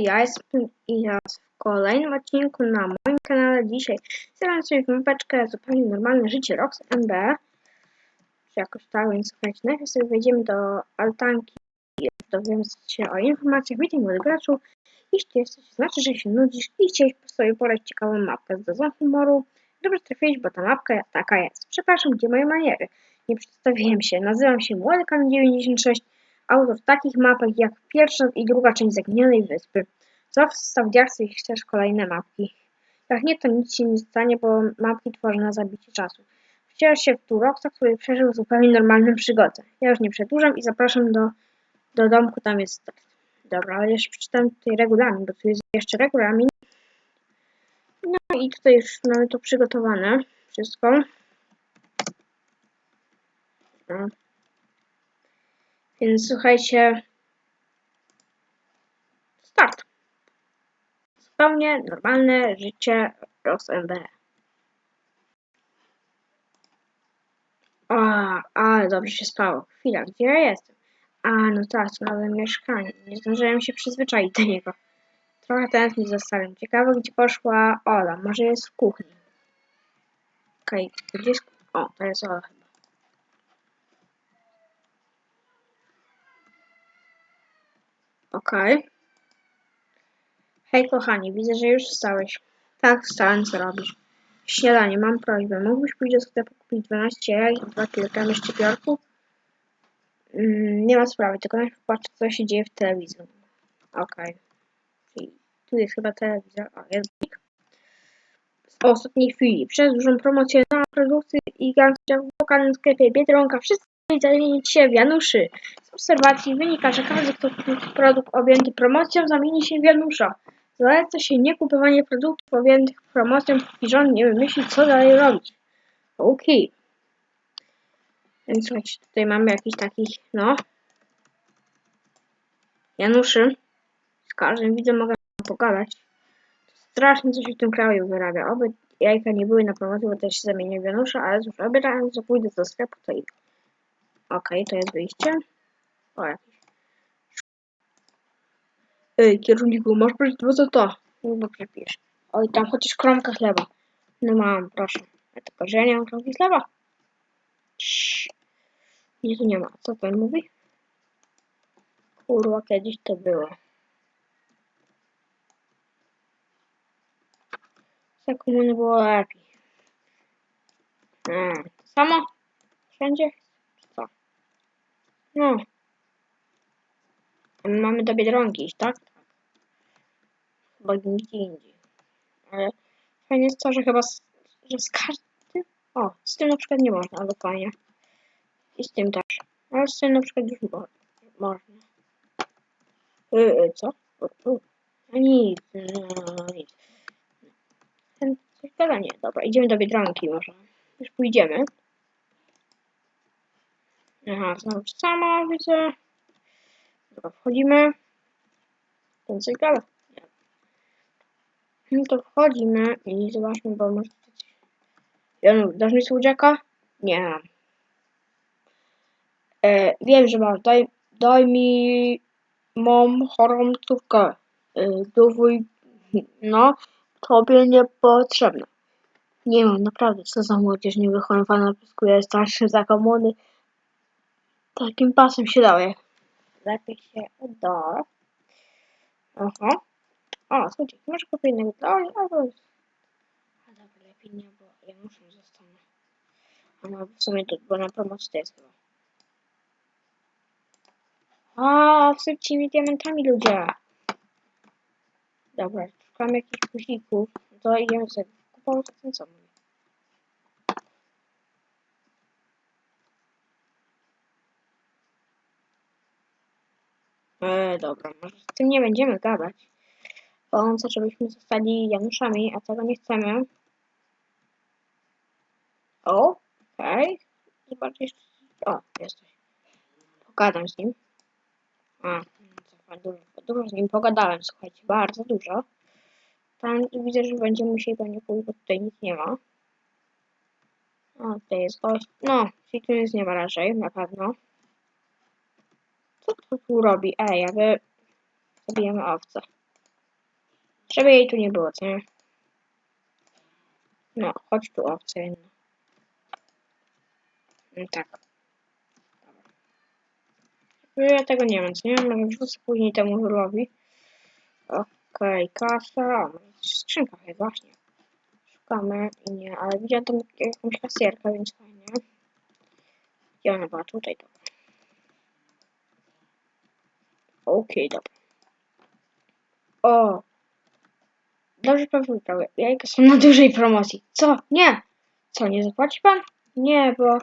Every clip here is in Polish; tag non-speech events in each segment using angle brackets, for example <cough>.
ja jestem Iras w kolejnym odcinku na moim kanale. Dzisiaj zagram sobie w mapeczkę zupełnie normalne życie Rox MB. Czy jakoś tak, więc słuchajcie, najpierw sobie wejdziemy do altanki i dowiemy się o informacjach. Witam młody graczu. Jeśli jesteś, znaczy, że się nudzisz i chciałeś sobie poleć ciekawą mapkę z dozą humoru, dobrze trafiłeś, bo ta mapka taka jest. Przepraszam, gdzie moje maniery? Nie przedstawiłem się. Nazywam się Młodykan 96 autor takich mapek jak pierwsza i druga część Zaginionej Wyspy. Zostaw diaksy i chcesz kolejne mapki. Jak nie, to nic się nie stanie, bo mapki tworzę na zabicie czasu. Wcielasz się w Turoxa, który przeżył zupełnie normalną przygodę. Ja już nie przedłużam i zapraszam do, do domku, tam jest start. Dobra, ale jeszcze przeczytam tutaj regulamin, bo tu jest jeszcze regulamin. No i tutaj już mamy to przygotowane. Wszystko. No. Więc słuchajcie. Start. Zupełnie normalne życie Rox MB. A, ale dobrze się spało. Chwila, gdzie ja jestem? A, no tak, to nowe mieszkanie. Nie zdążyłem się przyzwyczaić do niego. Trochę tęsknię za starym. Ciekawe, gdzie poszła Ola. Może jest w kuchni. Okej, okay. gdzie jest... O, to jest Ola Okej. Hej kochanie, widzę, że już wstałeś. Tak, wstałem, co robisz? Śniadanie, mam prośbę. Mógłbyś pójść do sklepu kupić 12 jaj i 2 kg szczypiorku? Mm, nie ma sprawy, tylko najpierw patrzę, co się dzieje w telewizji. Okej. Okay. Tu jest chyba telewizor. O, jest blik. W ostatniej chwili, przez dużą promocję na produkty i gangster w lokalnym sklepie Biedronka, wszystko zamienić się w Januszy. Z obserwacji wynika, że każdy, kto kupi produkt objęty promocją, zamieni się w Janusza. Zaleca się nie kupowanie produktów objętych promocją, póki rząd nie wymyśli, co dalej robić. Okej. Więc słuchajcie, tutaj mamy jakiś takich, no, Januszy. Z każdym widzem mogę pogadać. Strasznie coś w tym kraju wyrabia. Oby jajka nie były na promocji, bo też się zamienię w Janusza, ale cóż, obierając, że pójdę do sklepu, to idę. Okej, to jest wyjście. O, jakiś. Ej, kierowniku, masz być dwa za to. No przepisz. Oj, tam chociaż kromka chleba. No mam, proszę. A tylko, że ja nie mam kromki chleba. Nie, tu nie ma. Co ten mówi? Kurwa, kiedyś to było. Za komuny było lepiej. Hmm. Samo? Wszędzie? No. Mamy do Biedronki iść, tak? Tak. Chyba nigdzie indziej. Ale fajnie jest to, że chyba z, że z każdym... O, z tym na przykład nie można, ale fajnie. I z tym też. Ale z tym na przykład już mo można. Yy, co? Yy, nic, no, nic. Ten coś? Nie, dobra, idziemy do Biedronki może. Już pójdziemy. Aha, znowu sama widzę. Dobra, wchodzimy. Ten gada. No to wchodzimy i zobaczmy, bo może coś... Janu, dasz mi słodziaka? Nie. E, wiem, że masz. Daj, daj mi... Mam chorą córkę. E, dowój... No, tobie niepotrzebne. Nie mam, naprawdę, co za młodzież niewychowana pyskuje starszy za komuny. Takim pasem się daje. Lepiej się do. Aha. O, słuchajcie, może kupię innego dalej, albo... A lepiej nie, bo ja muszę zostanę. A no, w sumie to, bo na promocji to jest chyba. A, wsypcie mi diamentami ludzie. Dobra, szukam jakichś guzików. To idziemy sobie kupować ten co. E, dobra, może z tym nie będziemy gadać. Bo on chce, żebyśmy zostali Januszami, a tego nie chcemy. O, okej. Okay. Zobacz jeszcze. O, jesteś. Pogadam z nim. A, dużo, dużo z nim pogadałem, słuchajcie, bardzo dużo. Tam widzę, że będziemy musieli pewnie pójść, bo tutaj nic nie ma. O, tutaj jest gość. No, czyli tu nic nie ma raczej, na pewno. Co to tu robi? Ej, a wy zabijemy owce. Żeby jej tu nie było, co nie? No, chodź tu owce jedna. No tak. Dobra. Ja tego nie mam, co nie? Może wrzucę później temu żulowi. Okej, kasa. Skrzynka chyba, właśnie. Szukamy nie, ale widziałem tam jakąś kasjerkę, więc fajnie. Gdzie ona była? Tutaj, dobra. Okej, dobra. O! Dobrze pan wybrał. Jajka są na dużej promocji. Co? Nie! Co, nie zapłaci pan? Nie, bo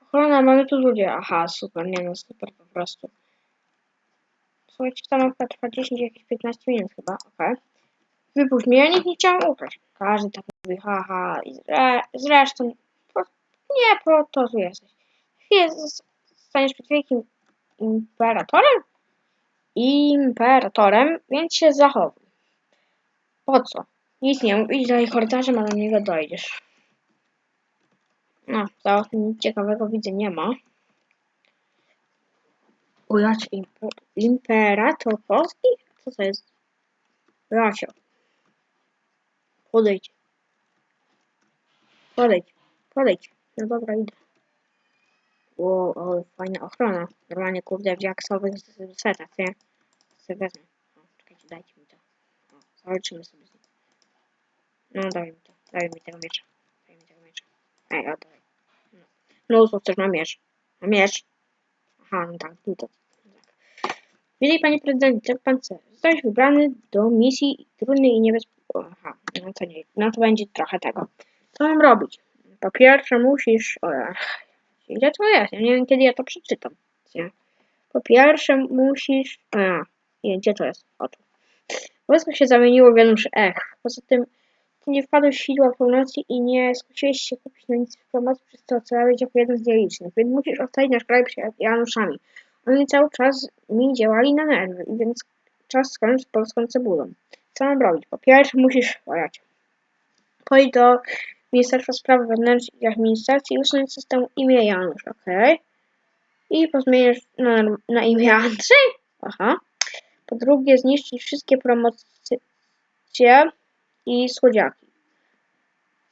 ochrona, mamy tu ludzie. Aha, super, nie no, super po prostu. Słuchajcie, ta mapka trwa 10, jakieś 15 minut chyba, okej. Wypuść mnie, ja nikt nie chciałem ukraść. Każdy tak mówi, haha, i zre, zresztą, po, nie po to tu jesteś. Chwilę z- staniesz przed wielkim imperatorem? Imperatorem, więc się zachowuj. Po co? Nic nie mów, idź dalej korytarzem, a do niego dojdziesz. No, za nic ciekawego widzę nie ma. Imp imperator polski? Co to jest? Rasio. Podejdź. Podejdź. Podejdź. No dobra, idę. Wow, ale fajna ochrona. Normalnie, kurde, w jaksowych setach, nie? Sobie wezmę. O, czekajcie, dajcie mi to. O, zawalczymy sobie z. No, daj mi to. Daj mi tego miecza. Daj mi tego miecza. Ej, oddaj. No, no co chcesz na miecz? Na miecz? Aha, no tak, tu to. Tak. Witaj, panie prezydencie, pan chce. Zostałeś wybrany do misji trudnej i niebezpiecznej. Aha, no to nie, no to będzie trochę tego. Co mam robić? Po pierwsze musisz... O, gdzie to jest? Ja nie wiem, kiedy ja to przeczytam. Po pierwsze musisz... A, nie, gdzie to jest? O tu. Wojsko się zamieniło w przy ech. Poza tym ty nie wpadłeś w sidła promocji i nie skusiłeś się kupić na nic w promocji, przez co ocalałeś jako jeden z nielicznych, więc musisz ocalić nasz kraj przed Januszami. Oni cały czas mi działali na nerwy, więc czas skończyć z polską cebulą. Co mam robić? Po pierwsze musisz... Ojać. Pojdź do Ministerstwa Spraw Wewnętrznych i Administracji usunąć system imię Janusz, ok? I pozmieniasz na, na imię Andrzej? Aha. Po drugie, zniszczyć wszystkie promocje i słodziaki.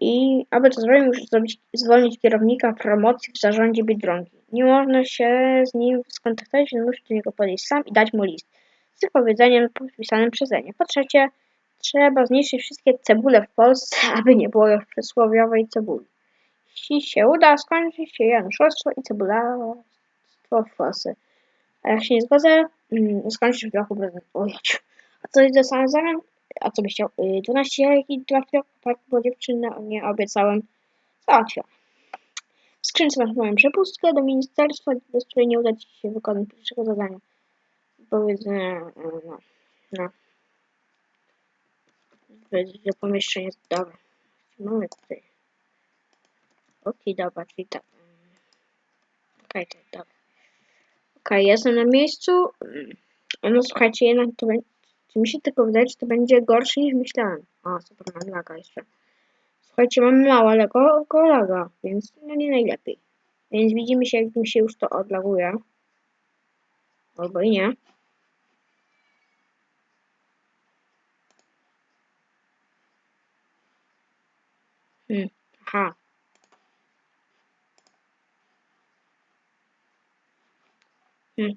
I aby to zrobić, musisz zrobić, zwolnić kierownika promocji w zarządzie Biedronki. Nie można się z nim skontaktować, więc musisz do niego podejść sam i dać mu list z wypowiedzeniem podpisanym przeze mnie. Po trzecie, trzeba zniszczyć wszystkie cebule w Polsce, <laughs> aby nie było już przysłowiowej cebuli. Jeśli się uda, skończy się januszostwo i cebularstwo w Polsce. A jak się nie zgodzę, mm, skończysz w bloku prezydent. Ojej. A co jest za zamian? A co byś chciał? Y, 12 jajek i dwa tak, bo dziewczynę nie obiecałem. Załatwię. W skrzynce masz moją przepustkę do ministerstwa, bez której nie uda ci się wykonać pierwszego zadania. Powiedzmy, no, no. Wejść do pomieszczenia, dobra. Mamy tutaj. Okej, dobra, czyli tak. Okej, okay, dobra. Okej, jestem na miejscu. Mm, No słuchajcie, jednak to będzie. Mi się tylko wydaje, że to będzie gorsze niż myślałem. A, super, mam laga jeszcze. Słuchajcie, mam małego laga, więc no nie najlepiej. Więc widzimy się, jak mi się już to odlaguje. Albo i nie. Hmm, aha.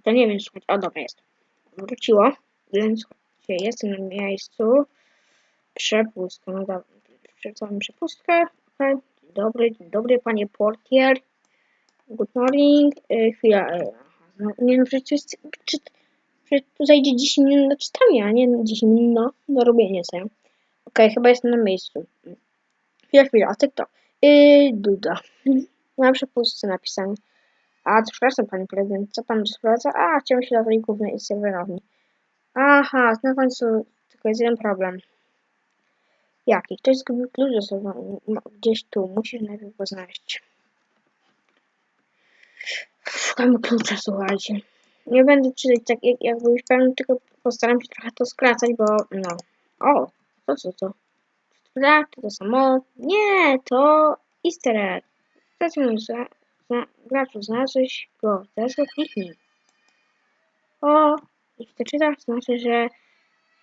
To nie wiem, słuchajcie. O, dobra, jest. Wróciło. Więc słuchajcie, jestem na miejscu. Przepustka. No dobra, przeczytałem przepustkę. Okay. Dobry, dobry, panie portier. Good morning. E, chwila. E, no, nie no, przecież, czy, przecież tu zajdzie 10 minut na czytanie, a nie 10 minut na, na robienie sobie. Okej, okay, chyba jestem na miejscu. Chwila, chwila, kto? Yy, Duda. Na przepustce napisane. A, to przepraszam, panie prezydent, co pan sprowadza? A, chciałem się do głównej serwerowni. Aha, na końcu tylko jest jeden problem. Jaki? Ktoś zgubił klucz ze sobą. No, Gdzieś tu. Musisz najpierw go znaleźć. Szukamy klucza, słuchajcie. Nie będę czytać tak, jak, jak byłeś pewny, tylko postaram się trochę to skracać, bo no. O, to co to? Tak, to to samo. Nie, to easter egg. Zaczynam za, za, graczu, znalazłeś go. Teraz go kliknij. O, jeśli to to znaczy, że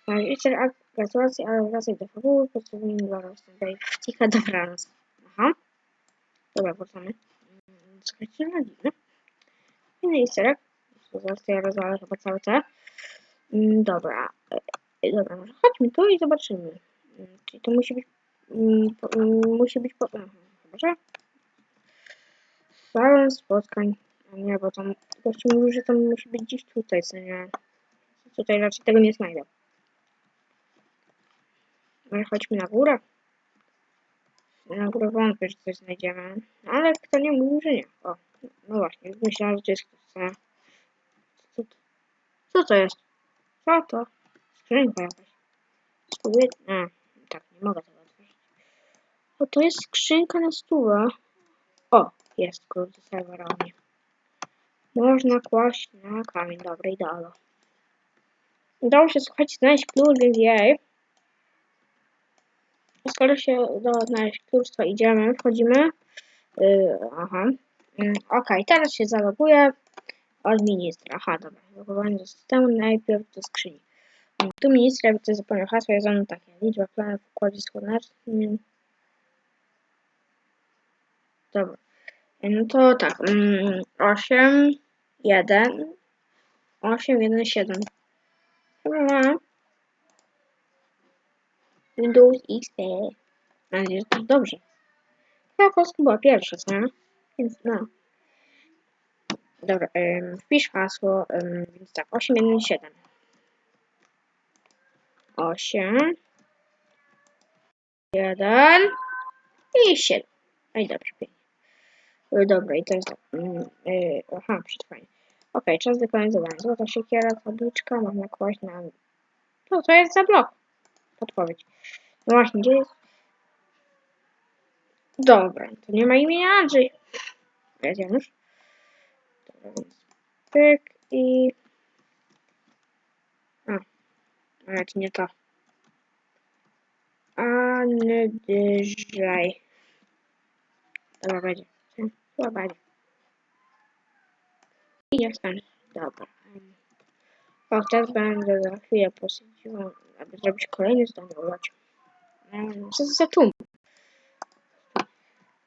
Magister, a gratulacje, ale wracaj do fabuły, potrzebujemy dla tutaj cicha dobranoc. Aha. Dobra, wracamy. Słuchajcie, no dziwne. Fajny easter Zaraz to ja rozwalę chyba cały te. Mm, Dobra. E, e, Dobra, może chodźmy tu i zobaczymy. Mm, Czyli to musi być... mm, po- mm, Musi być... Po... Aha, że... Salon spotkań. A nie, bo tam... Gościu mówił, że tam musi być gdzieś tutaj, co nie? Tutaj raczej tego nie znajdę. Może chodźmy na górę? Na górę wątpię, że coś znajdziemy. Ale kto nie mówił, że nie. O, no właśnie, myślałem, że to jest ktoś, co... Co to jest? Co to? Skrzynka jakaś. Spróbuję... A, tak, nie mogę tego otworzyć. O, to jest skrzynka na stówę. O, jest kurde serwera u mnie. Można kłaść na kamień. Dobra, idealnie. Udało się, słuchajcie, znaleźć klucz, więc jej. Skoro się udało znaleźć klucz, to idziemy, wchodzimy. Yy, aha. Yy, Okej, teraz się zaloguję od ministra. Aha, dobra. Logowanie do systemu, najpierw do skrzyni. Tu ministra, ktoś zapomniał hasła, jest ono takie. Liczba planów w układzie słonecznym. Dobra. Yy, No to tak. mm, 8, 1, 8, 1, 7. Dobra. Windows XP. Mam nadzieję, że to dobrze. Ta polska była pierwsza, co? Więc no. Dobra, ym, wpisz hasło, ym, więc tak, 817. 8 1 i 7. No i dobrze, pięknie. Y, Dobra, i teraz tak. ym, y, aha, przetrwanie. Okej, czas wykonać zadanie. Złota siekiera, tabliczka, można kłaść na... No, to jest za blok. Podpowiedź. No właśnie, gdzie jest? Dobra, to nie ma imienia Andrzej. Jest Janusz. Pyk i... A, ale to nie to. Andrzej. Dobra, będzie. Chyba będzie. I nie wstanę. Dobra. O, teraz będę za chwilę posiedziła, aby zrobić kolejne zdanie. Zobaczcie. Mm, Co za tłum?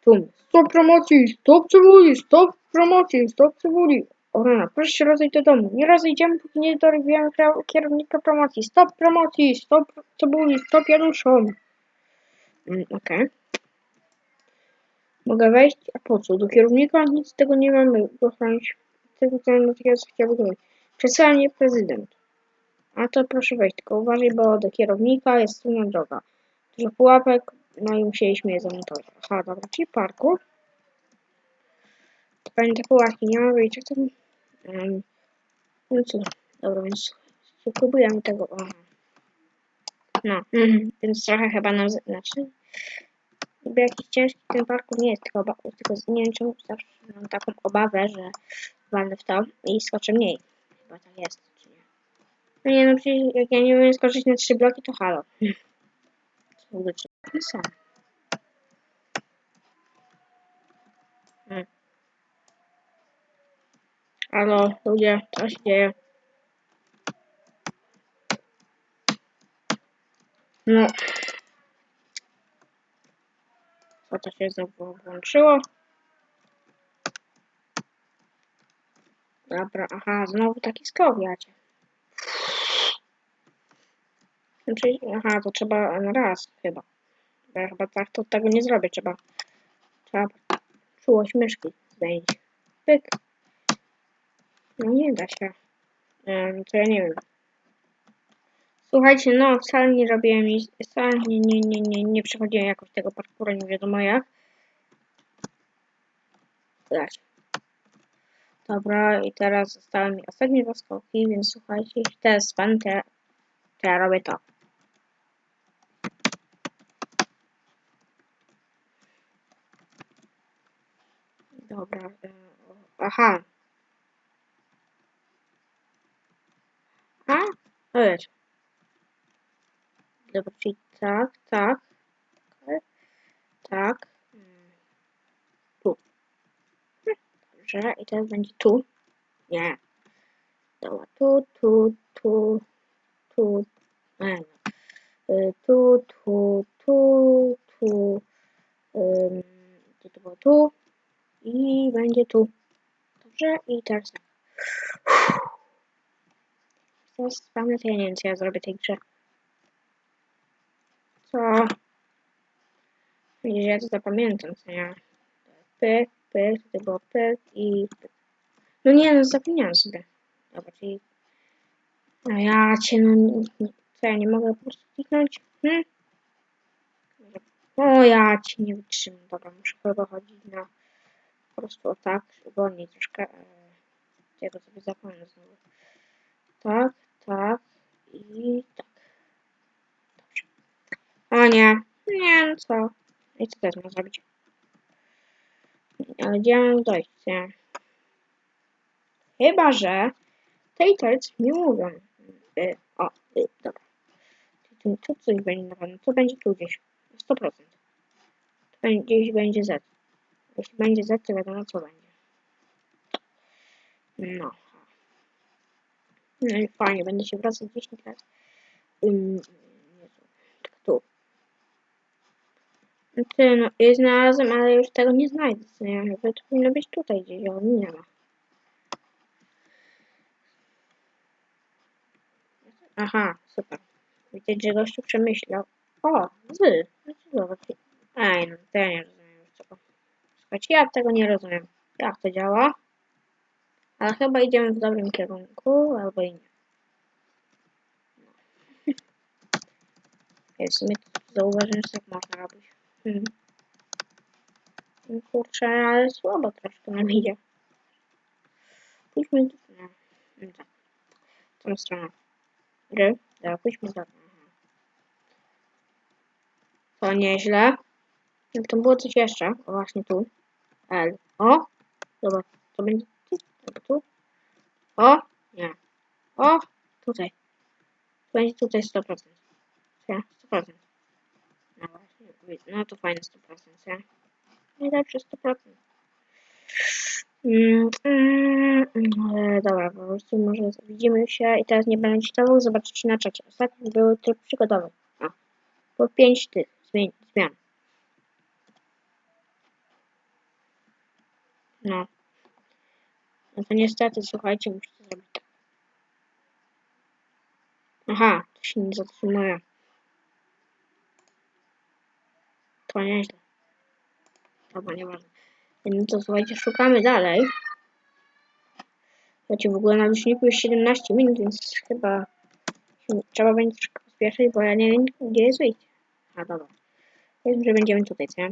Tłum. Stop promocji, stop cebuli, stop promocji, stop cebuli. O rana, proszę się rozejść do domu. Nie rozejdziemy, póki nie dorwiemy kierownika promocji. Stop promocji, stop cebuli, stop Januszom. Mm, Okej. Mogę wejść? A po co? Do kierownika? Nic z tego nie mamy. Dochronić. Tylko co natychmiast chciałbym zrobić. Przesyła mnie prezydent. A to proszę wejść, tylko uważaj, bo do kierownika jest trudna droga. Dużo pułapek, no i musieliśmy je zamontować. Aha, dobra, czyli parku. Pułapki nie ma wyjść, jak to... Um, no co, dobra, więc spróbujemy tego, aha. No, mhm, więc trochę chyba nam, znaczy, niby jakiś ciężki ten parku nie jest, tylko, tylko z- wiem zawsze mam taką obawę, że walnę w to i skoczę mniej. Chyba tak jest, czy nie? No nie, no przecież jak ja nie umiem skoczyć na trzy bloki, to halo. <laughs> Co w ogóle trzeba napisane? Hmm. Halo, ludzie, co się dzieje? No. Co to się znowu włączyło? Dobra, aha, znowu taki skok jacie. Znaczy, aha, to trzeba na raz chyba. Ja chyba tak to tego nie zrobię, trzeba. Trzeba czułość myszki zdjąć. Pyk. No nie da się. Um, to ja nie wiem. Słuchajcie, no wcale nie robiłem wcale nie, nie, nie, nie, nie przechodziłem jakoś tego parkura, nie wiadomo jak. Dać. Dobra, i teraz zostały mi ostatnie dwa skoki, więc słuchajcie, jeśli to ja, to ja robię to. Dobra, e, aha. A? To jest. Dobra, czyli tak, tak. Tak. Tu. Dobrze, i teraz będzie tu. Nie. Dobra, tu, tu, tu, tu, E, no. Tu, tu, tu, tu. Ym, Gdzie to było? Tu. I będzie tu. Dobrze, i teraz tak. Teraz spamy, to ja ja zrobię tej grze. Co? Widzisz, ja to zapamiętam, co nie? Pyk, pyk, tutaj było pyk i pyk. No nie, no zapomniałem sobie. Dobra, czyli... A ja cię, no... Co, ja nie mogę po prostu kliknąć? Hmm? Dobra. O, ja cię nie wytrzymam. Dobra, muszę chyba chodzić na... Po prostu o tak, wolniej troszkę. E, tego sobie zapomnę znowu. Tak, tak i tak. Dobrze. O nie. Nie, no co? I co teraz mam zrobić? Ale gdzie mam dojść? Nie. Chyba, że Taters mi mówią. Y, o, y, dobra. Tu, coś będzie na pewno. Co będzie tu gdzieś? 100%. Tu będzie, gdzieś będzie Z. Jeśli będzie Z, to wiadomo co będzie. No. No i fajnie, będę się wracać gdzieś teraz. Ym, Jezu, tylko tu. Ty, no, je znalazłem, ale już tego nie znajdę. Nie, to powinno być tutaj gdzieś, ale nie ma. Aha, super. Widać, że gościu przemyślał. O, zy. No. Ej, no to ja nie rozumiem. Słuchajcie, ja tego nie rozumiem. Jak to działa? Ale chyba idziemy w dobrym kierunku, albo i nie. No. Ja w sumie to zauważyłem, że tak można robić. Hmm. No Kurczę, ale słabo troszkę nam idzie. Pójdźmy... Nie. No tak. W tą stronę. Gry. Dobra, pójdźmy do... Aha. To nieźle. To było coś jeszcze? O, właśnie tu. L. O! Zobacz, to będzie tu. O! Nie. O! Tutaj. Będzie tutaj 100%. Nie, 100%. No właśnie, no to fajne 100%, nie? Najlepsze 100%. Mm, mm, mm, dobra, po prostu może widzimy się i teraz nie będę czytał, zobaczycie na czacie. Ostatnio były tryb przygodowy. A, po 5 tych zmian. No. No to niestety, słuchajcie, to zrobić tak. Aha, to się nie zatrzymuje. To nieźle. Dobra, nieważne. No to słuchajcie, szukamy dalej. Słuchajcie, w ogóle na liczniku jest 17 minut, więc chyba trzeba będzie troszkę pospieszyć, bo ja nie wiem, gdzie jest wyjście. A dobra. Powiedzmy, że będziemy tutaj, co?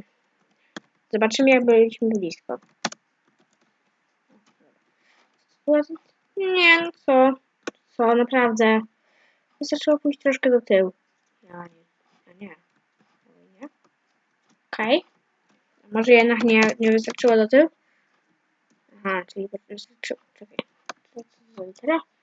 Zobaczymy, jak byliśmy blisko. Nie, no co? Co, naprawdę? Wystarczyło pójść troszkę do tyłu. Ja nie. Ja nie. Ja nie. Okej. Może jednak nie, nie wystarczyło do tyłu? Aha, czyli wystarczyło. Czekaj. Co to?